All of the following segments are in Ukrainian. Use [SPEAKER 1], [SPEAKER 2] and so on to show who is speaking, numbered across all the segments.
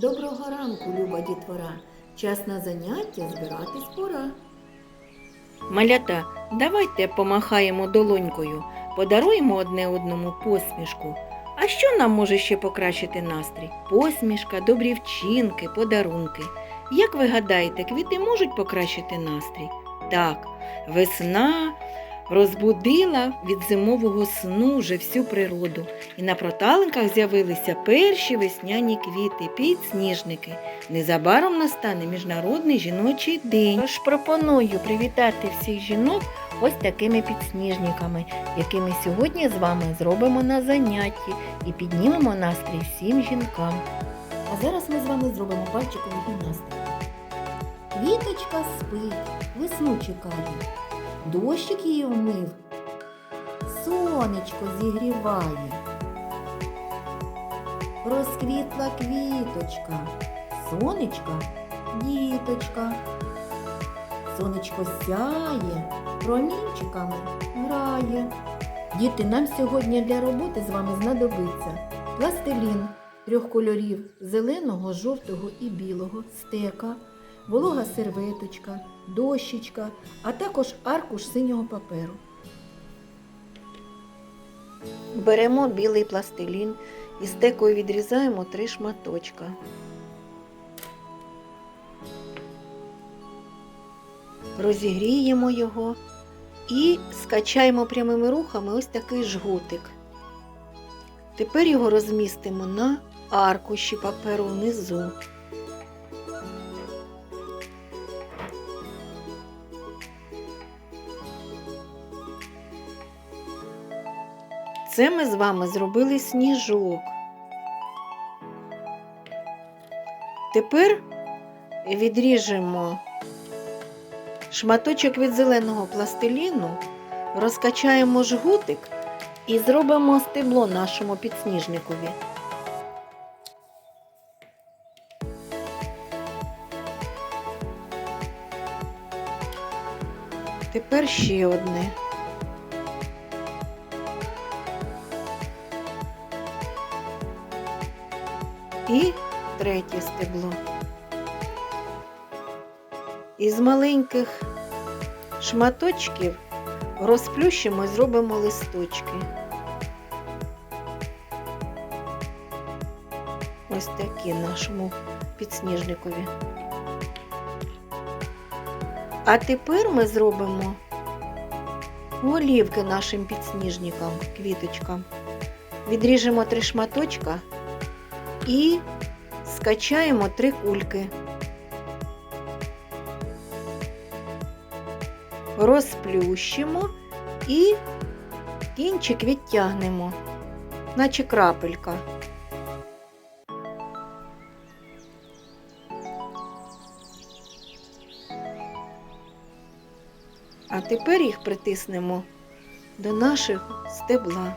[SPEAKER 1] Доброго ранку, люба дітвора. Час на заняття збиратись пора.
[SPEAKER 2] Малята, давайте помахаємо долонькою, подаруємо одне одному посмішку. А що нам може ще покращити настрій? Посмішка, добрі вчинки, подарунки. Як ви гадаєте, квіти можуть покращити настрій? Так, весна розбудила від зимового сну вже всю природу, і на проталинках з'явилися перші весняні квіти, підсніжники. Незабаром настане Міжнародний жіночий день. Тож пропоную привітати всіх жінок ось такими підсніжниками, які ми сьогодні з вами зробимо на занятті і піднімемо настрій всім жінкам.
[SPEAKER 1] А зараз ми з вами зробимо пальчикову гімнастику. Квіточка спить, весну чекає. Дощик її вмив, сонечко зігріває. Розквітла квіточка, сонечка діточка. Сонечко сяє, промінчиками грає. Діти, нам сьогодні для роботи з вами знадобиться пластилін трьох кольорів зеленого, жовтого і білого, стека, волога серветочка, дощечка, а також аркуш синього паперу.
[SPEAKER 2] Беремо білий пластилін і стекою відрізаємо три шматочка. Розігріємо його і скачаємо прямими рухами ось такий жгутик. Тепер його розмістимо на аркуші паперу внизу. Це ми з вами зробили сніжок. Тепер відріжемо шматочок від зеленого пластиліну, розкачаємо жгутик і зробимо стебло нашому підсніжникові. Тепер ще одне. І третє стебло. Із маленьких шматочків розплющимо і зробимо листочки. Ось такі нашому підсніжникові. А тепер ми зробимо голівки нашим підсніжникам, квіточкам. Відріжемо три шматочка і скачаємо три кульки. Розплющимо і кінчик відтягнемо, наче крапелька. А тепер їх притиснемо до наших стебла.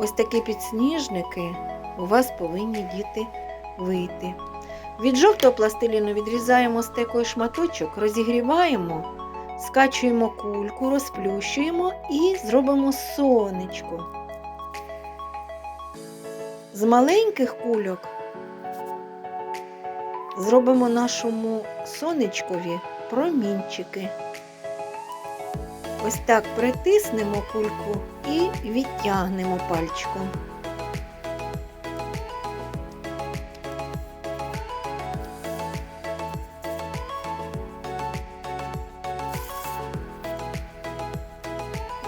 [SPEAKER 2] Ось такі підсніжники у вас повинні діти вийти. Від жовтого пластиліну відрізаємо стекою шматочок, розігріваємо, скачуємо кульку, розплющуємо і зробимо сонечко. З маленьких кульок зробимо нашому сонечкові промінчики. Ось так притиснемо кульку і відтягнемо пальчиком.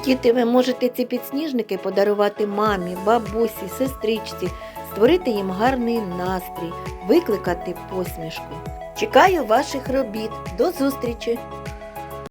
[SPEAKER 2] Діти, ви можете ці підсніжники подарувати мамі, бабусі, сестричці, створити їм гарний настрій, викликати посмішку. Чекаю ваших робіт. До зустрічі!